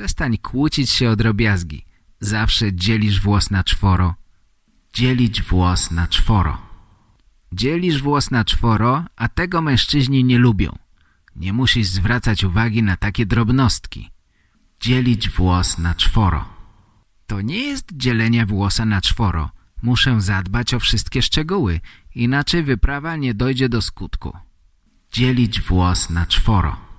Przestań kłócić się o drobiazgi. Zawsze dzielisz włos na czworo. Dzielić włos na czworo. Dzielisz włos na czworo, a tego mężczyźni nie lubią. Nie musisz zwracać uwagi na takie drobnostki. Dzielić włos na czworo. To nie jest dzielenie włosa na czworo. Muszę zadbać o wszystkie szczegóły, inaczej wyprawa nie dojdzie do skutku. Dzielić włos na czworo.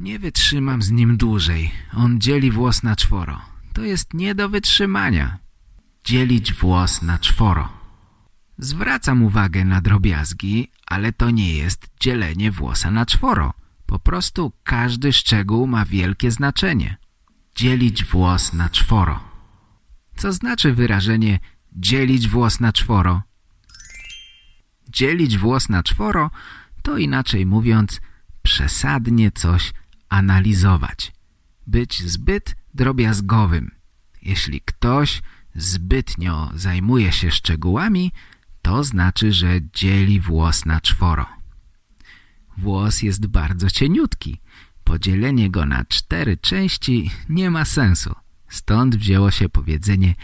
Nie wytrzymam z nim dłużej. On dzieli włos na czworo. To jest nie do wytrzymania. Dzielić włos na czworo. Zwracam uwagę na drobiazgi, ale to nie jest dzielenie włosa na czworo. Po prostu każdy szczegół ma wielkie znaczenie. Dzielić włos na czworo. Co znaczy wyrażenie dzielić włos na czworo? Dzielić włos na czworo to inaczej mówiąc przesadnie coś analizować. Być zbyt drobiazgowym. Jeśli ktoś zbytnio zajmuje się szczegółami, to znaczy, że dzieli włos na czworo. Włos jest bardzo cieniutki. Podzielenie go na cztery części nie ma sensu. Stąd wzięło się powiedzenie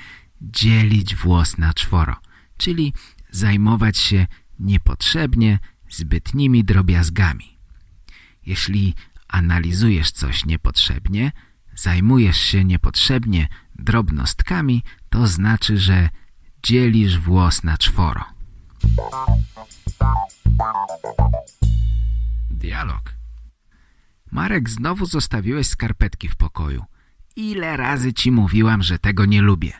dzielić włos na czworo, czyli zajmować się niepotrzebnie zbytnimi drobiazgami. Jeśli analizujesz coś niepotrzebnie, zajmujesz się niepotrzebnie drobnostkami, to znaczy, że dzielisz włos na czworo. Dialog. Marek, znowu zostawiłeś skarpetki w pokoju. Ile razy ci mówiłam, że tego nie lubię?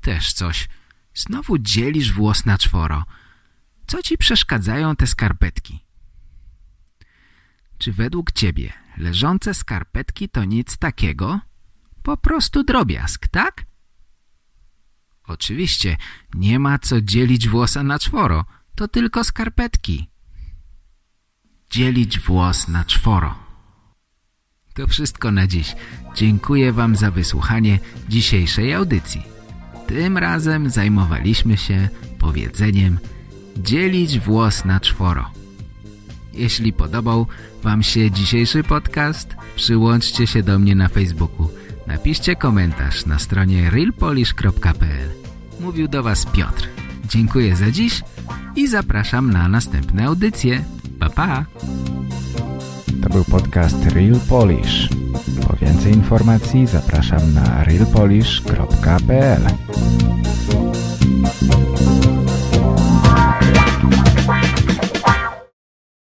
Też coś. Znowu dzielisz włos na czworo. Co ci przeszkadzają te skarpetki? Czy według ciebie leżące skarpetki to nic takiego? Po prostu drobiazg, tak? Oczywiście, nie ma co dzielić włosa na czworo. To tylko skarpetki. Dzielić włos na czworo. To wszystko na dziś. Dziękuję Wam za wysłuchanie dzisiejszej audycji. Tym razem zajmowaliśmy się powiedzeniem dzielić włos na czworo. Jeśli podobał Wam się dzisiejszy podcast, przyłączcie się do mnie na Facebooku. Napiszcie komentarz na stronie realpolish.pl Mówił do Was Piotr. Dziękuję za dziś i zapraszam na następne audycje. Pa, pa! To był podcast Real Polish. Po więcej informacji zapraszam na realpolish.pl